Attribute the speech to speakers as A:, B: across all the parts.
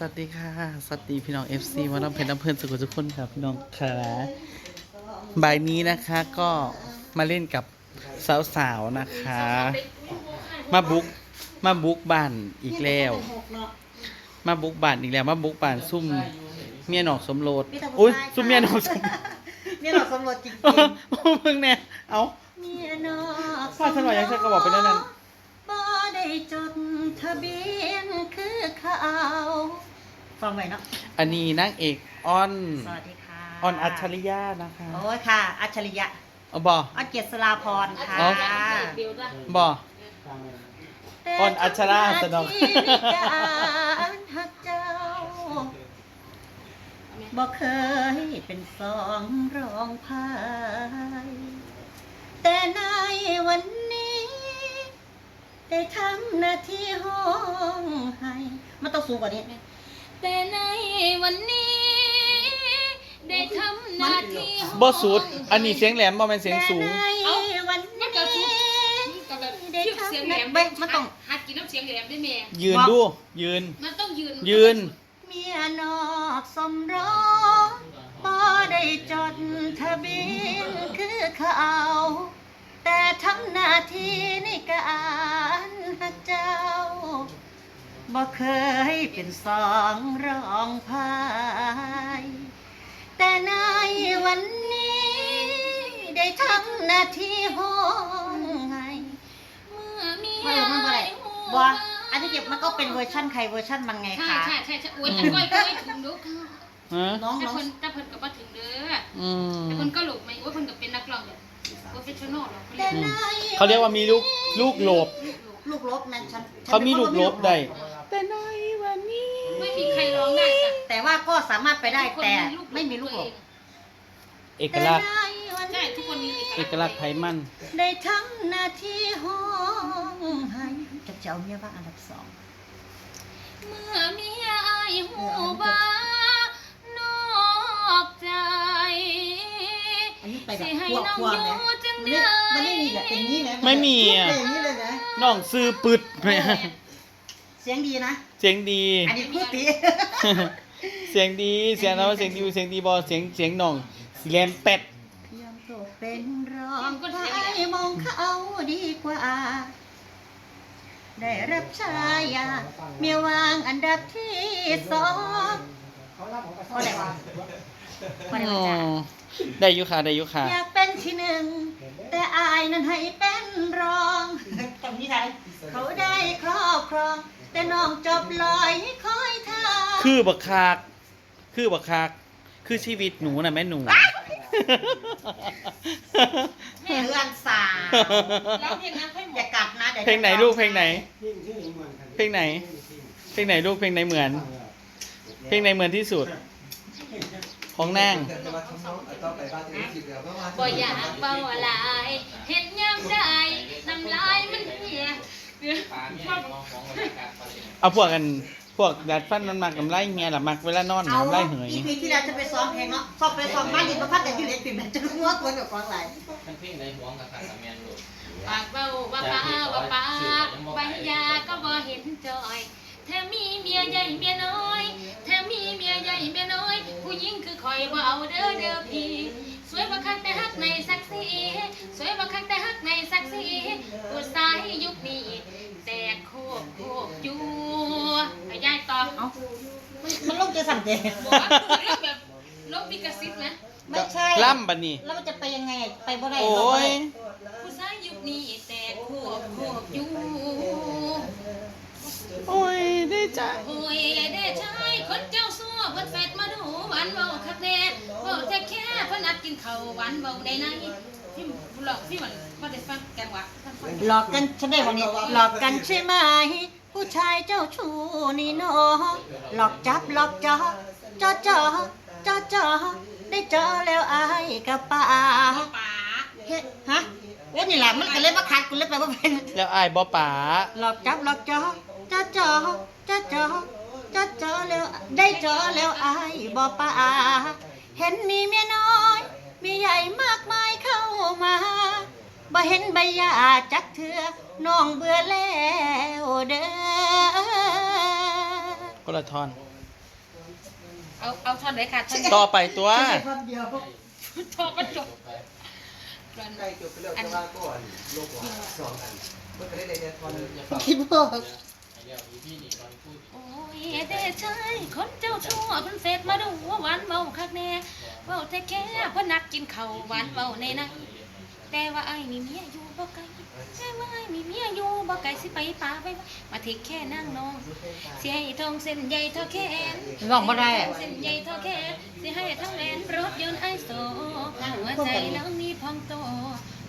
A: สวัสดีค่ะ สวัสดีพี่น้อง FC มาน้ำเพชรน้ำเพลินสุขทุกคนครับพี่น้องค่ะบ่ายนี้นะคะก็มาเล่นกับสาวๆนะคะ มาบุกมาบุกบ้านอีกแล้ว มาบุกบ้านอีกแล้ว มาบุกบ้านซุ่มเมียนอกสมโรสอุ้ยซุ่มเมียนอกสม
B: เมียนอกสมรสจริง
A: เพิ่งเนี่ยเอา
B: ๆเมียนอก
A: ว่าฉันว่าอยากจะกระบอกไปนั่นนั่น
B: บ่ได้จด ทะเบียนคือเขาฟังไว้เนาะ
A: อันนี้นางเอกอ้อน
B: สวัสดีค่ะ
A: อ้อนอัจฉริยะนะคะ
B: โอ้ยค่ะ อัจฉริยะ
A: เอาบอ
B: อัจเกียรติสลาพรค่ะ
A: อ๋อบออ่อนอัชราสนอง
B: แต่ชีวิตการหักเจ้าบ่เคยเป็นสองรองพายแต่ในวันนี้ ได้ทำหน้าที่ห้องให้มันต้องสูงกว่านี้
C: แต่ในวันนี้ ได้ทำหน้าที่
A: บอสุด อันนี้เสียงแหลมบอเป็นเสียงสูง
B: แต่ในวัน
C: มัน
B: นี้
C: ก็สุดกับแบบเสียงแหลม
B: ไม่มันต้อง
C: หัดกินน้ำเสียงแหลมด้วยแม่
A: ยืนดู ยืน
C: มันต้องยืน
A: ยืน
B: เมียนอกสมรสบ่ได้จดทะเบียนคือเขา แต่ทำหน้าที่ในการหักเจ้า บ่เคยเป็นสองรองพาย แต่ในวันนี้ ได้ทำหน้าที่ห้องให้
C: เมื่อมี
B: ไม่รู้มันอะไรบ่อันนี้เก็บมันก็เป็นเวอร์ชั่นใครเวอร์ชั่นมันไง
C: ใช่
B: คะ
C: ใช่ใช่ใช่โอ้ยอันก้อยก็ไม่ถึงลูก
A: ฮะ
B: น้อง
C: แต่
B: น้อง
C: เพิ่นแต่เพิ่นก็บ่ถึงเด้อ
A: อืม
C: แต่เพิ่นก็หลบไหมว่าเพิ่นก็เป็นนักร้องแบบโปรเฟชชั่นอลหรอก
B: แต่
C: เพิ่น
B: ใน
A: เขาเรียกว่ามีลูกลูกหลบ
B: ลูกลบนั่นฉันฉัน
A: เขามีลูกลบได้
B: เป็นคน
A: แต่ในวันนี้
C: ไม่มีใครร้องได้ค่ะ
B: แต่ว่าก็สามารถไปได้
C: ทุกคน
B: แต่
C: ลูก
B: ไม่มีลูกลบ
A: เอกลักษณ์
B: แต่ในวัน
C: ใช่ทุกคนมีเอก
A: เอ
C: ลักษณ์
A: กลักษณ์ไทยมัน
B: ได้ทำหน้าที่ห้องให้จะเจ้าเมียว่าอันดับสอง
C: เมื่อมีอายหูบ้านอกใจ
B: อันนี้ไปแบ
C: สิ
B: บ
C: ให้
B: พวก
C: น้อง
B: พวก
C: อ
B: นะ
C: ยู่จัง
B: มัน
C: ได้
B: ไม่มันไม่มีแบบอย่างนี้นะ
A: ไม่มีอะ
B: พูดอย่างนี้เลยนะ
A: น้องซื้อปึด
B: เสียงดีนะ
A: เสียงดี
B: อันนี้พูดตี
A: เสียงดี เสียงเราเสียงดีเสียงดีบอเสียงเสียงน้องแหลมเป็ด
B: ยอมตกเป็นรองใครมองเขาดีกว่า ได้รับชายาเมียวางอันดับที่สองก็ได้ว่าก็ได้
A: อ๋อ
B: ว่าจ้ะ
A: ได้อยุค่ะได้อยุค่ะ
B: อยากเป็นที่หนึ่งแต่อายนั้นให้เป็นรองตรงนี้ไทยเขาได้ครอบครอง แต่น้องจบลอยให้คอยทาง
A: คือบักคาก คือบักคาก คือชีวิตหนูน่ะแม่หนู
B: แม่เรือนสาว
C: แล้วเพลงนั้นค่อยหม
B: อย่า
C: ด
B: กัดนะเดี๋ยว
A: เพลงไหนลูกเพลงไหน
D: เพลง
A: เพลงไหน เพลงไหนลูกเพลงไหนเหมือน เพลงไหนเหมือนที่สุด ของนาง
C: บ่อยากเบาอะไรเห็นยามใดน้ำลายมันเหี่ย
A: เอาพวกกันพวกดัดฟันมันมักกำไรเมียหลับมักเวลานอน
B: เอา
A: กำไรเหย
B: อีพีที่แล้วจะไปซ้อมเพลงเนาะซ้อมไปซ้อมบ้านดินประพัดแต่ที่เล็กปิ่มจะหัวคนกับกองไหล
E: ทั้งเพลงในห่วงกับขาดแมนลูก
C: ปากเบาว่าป้าว่าป้าใบยาก็บ่เห็นจอยแถมมีเมียใหญ่เมียน้อยแถมมีเมียใหญ่เมียน้อย ผู้หญิงคือคอยบ่เอาเด้อเด้อพี่สวยบ่คักแต่ฮักในศักดิ์ศรีสวยบ่คักแต่ฮักในศักดิ์ศรีผู้ชายยุคนี้แต่โค บโคบอยู่ไปย้ายต่อ
B: เอ้ามันลงจะสั่นเด
C: บอกว่าเรื่องแบบลบบิกาซิตนะ
B: ไม่ใช่
A: ล่ำบันนี้
B: แล้วมันจะไปยังไงไปบ่ได้
A: โอ้
B: เราบ่
A: ย
B: ได้
C: ผู้ชายยุคนี้แต่โคบโคบอยู่
A: โอ้ยได้จ้ะ
C: โอ้ยเด้ชายคนเจ้าซัวเพิ่นแฟดมาดูหวานเบาคักแน่เว้าแต่แค่เพิ่นนัดกินข้าวหวานเบาได้ไหนพี่หลอกพี่มันบ่ได้ฟังแกงวะฟังฟัง
B: หลอกกันฉันได้วันนี้หลอกกันใช่ไหม ผู้ชายเจ้าชู้นี่เนาะหลอกจับหลอกจอจอจอจอจอได้เจอแล้วอายกับป่า
C: บ่ป๋า
B: เฮ็ดฮะโอ้นี่แหละมันก็เลยมาขัดกูเลยไปว่าเป็น
A: แล้วอายบ่ป๋า
B: หลอกจับหลอกจอจอจอจอจอจอจอแล้วได้เจอแล้วอายบ่ป่าเห็นมีเมียน้อย มีใหญ่มากมายเข้ามา บ่เห็นใบหญ้าจักเถื่อน้องเบื่อแล้วเด้อ
A: ก็ละทอน
C: เอาเอาท่อนไหนค่ะท่อน
A: ต่อไปตัว
B: ท่อนเดียว
C: ชอบก็จบ
D: ใกล้จบไปแล้วแต่ว่าก่อนโลกว่าสองอันมันก็ได้เลยเนี่ยตอน
B: ที่บอก
C: โอ้ยเด้ชายคนเจ้าชั่วเพิ่นเสร็จมาดูว่าหวานเมาคักแน่เว้าแต่แค่เพิ่นนัดกินข้าวหวานเว้าในนั้น แต่ว่าไอ้มีเมียอยู่บ่ไกลแต่ว่าไอ้มีเมียอยู่บ่ไกลสิไปป่าไปมาถึงแค่นั่งนองสิให้ทองเส้นใหญ่เท่าแขน
B: ลองบ่ได้อะ
C: เส้นใหญ่เท่าแขนสิให้ทั้งแหวนรถยนต์ไอโซหัวใจน้องนี่พองโต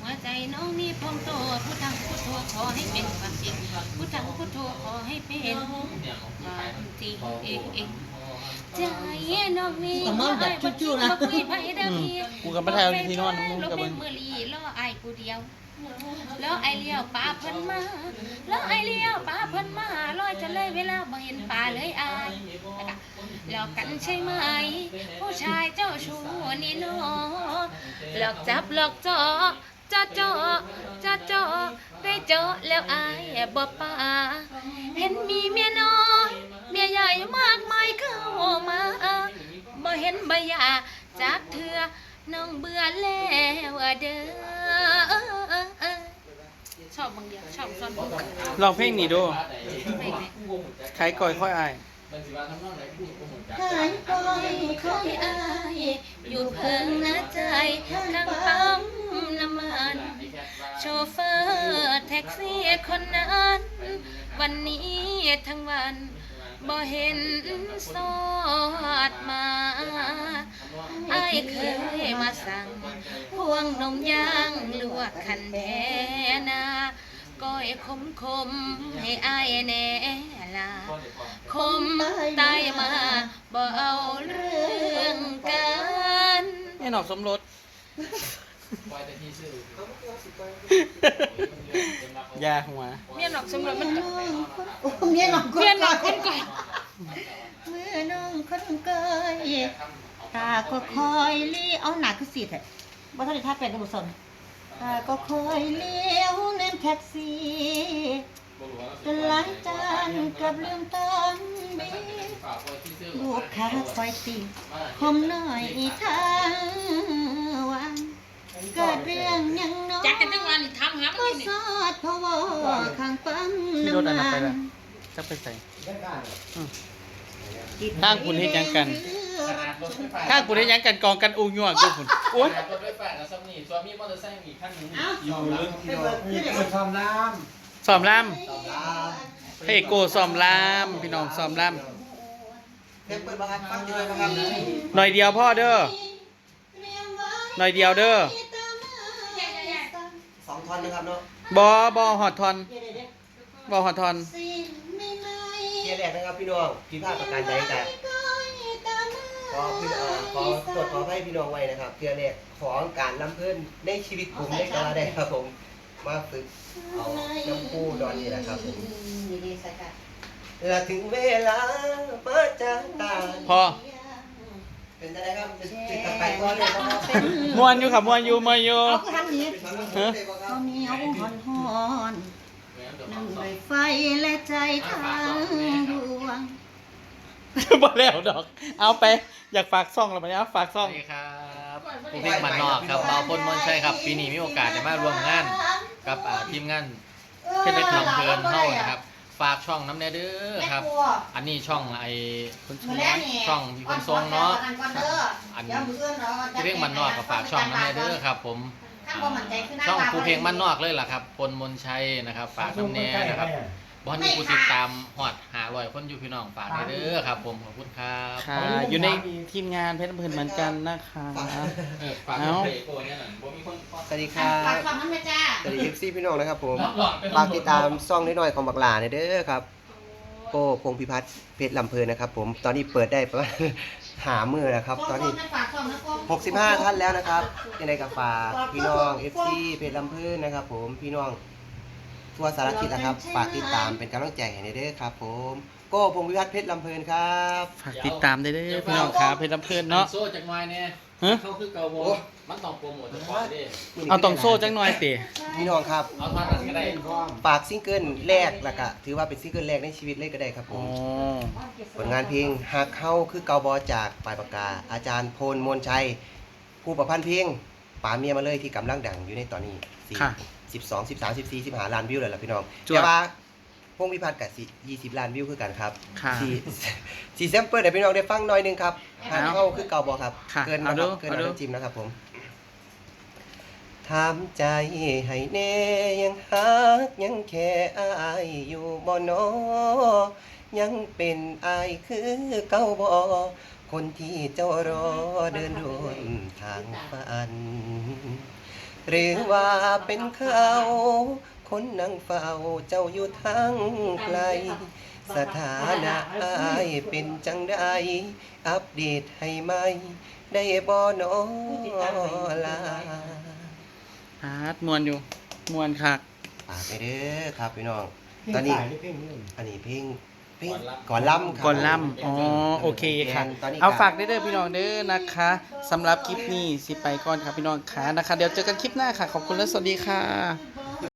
C: หัวใจน้องนี่พองโตผู้ทางผู้โทขอให้เป็นความจริงผู้ทางผู้โทขอให้เป็นความจริงเองเอง ใจน้องนี่
B: แต่มันแบบจุ๊ๆนะ
C: บ่คุยไผเด้อพี่
A: กูกับมาแทนที่นอนมึง
C: รถ
A: กับ
C: เม
A: มึง
C: ล์มือลีล่อไอ้ายผู้เดียว แล้วไอเลี้ยวปลาเพิ่นมา แล้วไอเลี้ยวปลาเพิ่นมาลอยจะเลยเวลาบ่เห็นปลาเลยอายแล้วก็หลอกกันใช่ไหม ผู้ชายเจ้าชู้นี่เนาะหลอกจับหลอกจอ จะจอจะจอได้เจอแล้วอายบ่ปาเห็นมีเมียน้อยเมียใหญ่มากมายเข้ามาบ่เห็นบ่ยาจากเธอน้องเบื่อแล้วเด้อชอบบางเดียวชอบซ่อนบุก
A: ลองเพลงนี้ดูใครก่อยค่อยอาย
E: มันสิว่าทำนองไหนพูดก็เหมือนกัน
B: หายปล่อยค
C: ค
B: อ
C: ย
B: อา
C: ย อยู่เพิ่งนะใจข้างปั๊ม น้ำมัน โชเฟอร์แท็กซี่คนนั้น วันนี้ทั้งวันบ่เห็นสอดมาไอ้เคยมาสั่ง พวงนมย่างลวกคันแทนาก้อยคมคมให้อายแน่ลาคมตายมาบ่เอาเรื่องกัน
A: แม่นอกสมรส
E: ปล่อยแต่ที่ซื้อ
A: ยาหัว
C: เมียนอกสมรสมัน
B: น้องคนโอ้เมียน้องคน
C: เมียนอกคนก่อน
B: เมื่อน้องคนเกยตาก็คอยเลี้ยวเอาหนักคือสิแท้บ่ทันได้ท่าเป็นท่านผู้ชมตาก็คอยเลี้ยวเน้นแท็กซี่จนล้างจานกับลืมตอนบิน
E: ฝากปล่อยที่ซื้อ
B: ลูกค้าคอยตีคมหน่อยทั้งวัน เกิดเรื่องหยังน้อ
C: จักกันทั้งวันนี่ถามหา
B: ก็
C: มันอยู่นี่
B: สอดเพราะว่าข้างปั๊ม
A: ขี่รถอัน
B: น้ำ
A: นั้นไป
B: มั
A: แล้ว
B: น
A: จะไปใส่ข้างคุณเฮ็ดหยังกัน ข้างกูได้หยังกันกองกันอูยั่วกูพุ่นโอ๊ย
E: รถไฟฟ้ากับซัมนี่ส่วนมีมอเตอร์ไซค์อีกคันหนึง
D: อยู่เรื่องที่เราคนทำน้
A: สอมล่ำ
D: ทำน้ำ
A: พระเอกโกสอมล่ำพี่น้องสอมล่ำ
D: เพลงเปิดบังคับฟังอยู่เลยบังคับำ
A: หน่อยเดียวพ่อเด้อหน่อยเดียวเด้อ
D: ส องท่อนนะครับเนาะ
A: บอบอหอดทอนบอหอดทอน
D: เกียร์แรกนะครับพี่น้องพี่ภาคประการใดกันขอพี่เอ่อขอตรวจขอให้พี่น้องไว้นะครับเกียร์แรกของการลำเพิ่นในชีวิตผมได้กาได้ครับผมมาฝึกเอาน้ำปูดอนนี่แหละครับผมและถึงเวลาเปิดจากตา
A: พอ
D: เป็นอะไรครับเป็นติดตะไปก่อนเลยครับ
A: มวนอยู่ครับมวนอยู่มวนอยู่
B: เอาคือทำนี้
D: เป็นมัน
A: ฮะ
D: เลยบ่ครั
B: เอา
D: บ
B: เหนียวหอนหอนหนึ่งด้วยไฟและใจทั้งดวง
A: บ่แล้วดอก เอาไป อยากฝากซ่องแล้วไหมเอาฝาก
E: ส
A: ซ่อ
E: วั
A: ง
E: สดีครับผู้เพลงมันนอกครับเบาพลมนชัยครับ ปีนี้มีโอกาสได้มาร่วมงาน กับอ่าทีมงานเพชรลำเพลินเท่านะครับ ฝากช่องน้ำแน่เด้อครับ อันนี้ช่องไอ้
A: คนส
B: มื้
A: ว
B: อยแรกนี่
E: ช่องพี่คนทรงเนาะ
B: อันเดี๋ยวมื้ออื่นเราจะ
E: เพลงมันนอกกับฝากช่องน้ำแน่เด้อครับ ผม
B: ถ้าบ่มั่นใจคือหน้า
E: ช่อง
B: ตา
E: ครูเพลงมันนอกเลยล่ะครับพลมนชัยนะครับ ฝากน้ำแน่นะครับ บอลมีผู้ติดตามฮอดหาลอยคนอยู่พี่น้องฝากให้เด้อครับ ผมขอบคุณครับ
A: ค่ะ อยู่ในทีมงานเพชรลำเพลินเหมือนกันนะคะ
E: เออฝาก
A: เอ้า
E: เพลงโตัวนี้หน่อยบ่มีคน
D: สวัสดีครั
B: ฝาก
D: บ
B: ความนั้นแม่จ้า
D: สวัสดีเอฟซีพี่น้องนะครับผมฝากติดตามซ่องน้อยๆของบักหลาเนี่ยเด้อครับโก้พงพิพัฒน์เพชรลำเพลินนะครับผมตอนนี้เปิดได้ประมาณ หามือแล้วครับ ตอนนี้
B: ฝากความนะโก้
D: 65 ท่านแล้วนะครับยังไงกับฝากพี่น้องเอฟซีเพชรลำเพลินนะครับผมพี่น้อง ทั่วสารทิศนะครับ ฝากติดตามเป็นกำลังใจให้ในเด้อครับ ผมโก้พงพิพัฒน์เพชรลำเพลินครับ
A: ฝากติดตามได้เด้อพี่น้องครับเพชรลำเพลินเนาะ
E: โซ่จากหน่อยเนี่ย
A: ฮะ
E: เขาคือเกาโบมันต้องโปรโมทเฉพาะดิ
A: เอาตองโซ่จังหน่อยติ
D: พี่น้องครับ
E: เอาท่อนนั้นก็ได้
D: ฝากซิงเกิลแรกแล้วก็ถือว่าเป็นซิงเกิลแรกในชีวิตเลยก็ได้ครับผ
A: อ๋อ
D: มผลงานเพลงหักเข้าคือเกาบอจากปลายปากกา อาจารย์พลมนชัย ผู้ประพันธ์เพลง ป๋าเมียมาเลยที่กำลังดังอยู่ในตอนนี้สี่
A: ค่ะ
D: สิบสองสิบสามสิบสี่สิบห้าล้านวิวเลยล่ะพี่น้อง
A: จวด
D: แต่ว่าพงพิพัฒน์กับสิยี่สิบล้านวิวคือกันครับ
A: ค่ะ
D: สี่สี่แซมเปิลเดี๋ยวพี่น้องได้ฟังหน่อยหนึงครับหัก
A: เอา
D: เข้าคือเกาบอครับ
A: ค่ะ
D: เกินนะ
A: เอา
D: ค
A: ดู
D: รับเกิน
A: เอาดู
D: น้ำจิ้มนะครับผมถามใจให้แน่ยังฮักยังแค่อายอยู่บ่นอ ยังเป็นอายคือเก่าบ่คนที่เจ้ารอเดินร่วมทางฝัน หรือว่าเป็นเขาคนนั่งเฝ้าเจ้าอยู่ทางไกล สถานะอายเป็นจังใดอัปเดตให้ไหม ได้บ่นอลา
A: ฮาร์ดมวนอยู่มวนคัก
D: ฝากไปเด้อครับพี่น้อง ตอนนี้ อันนี้เพลง เพลงก่อนล่ำครับ
A: ก่อนล่ำอ๋อโอเคค่ะ
D: ตอนนี้
A: เอาฝากได้เด้อพี่น้องเด้อนะคะสำหรับคลิปนี้สิไปก่อนครับพี่น้องค่ะนะคะ เดี๋ยวเจอกันคลิปหน้าค่ะ ขอบคุณและสวัสดีค่ะ
C: บ่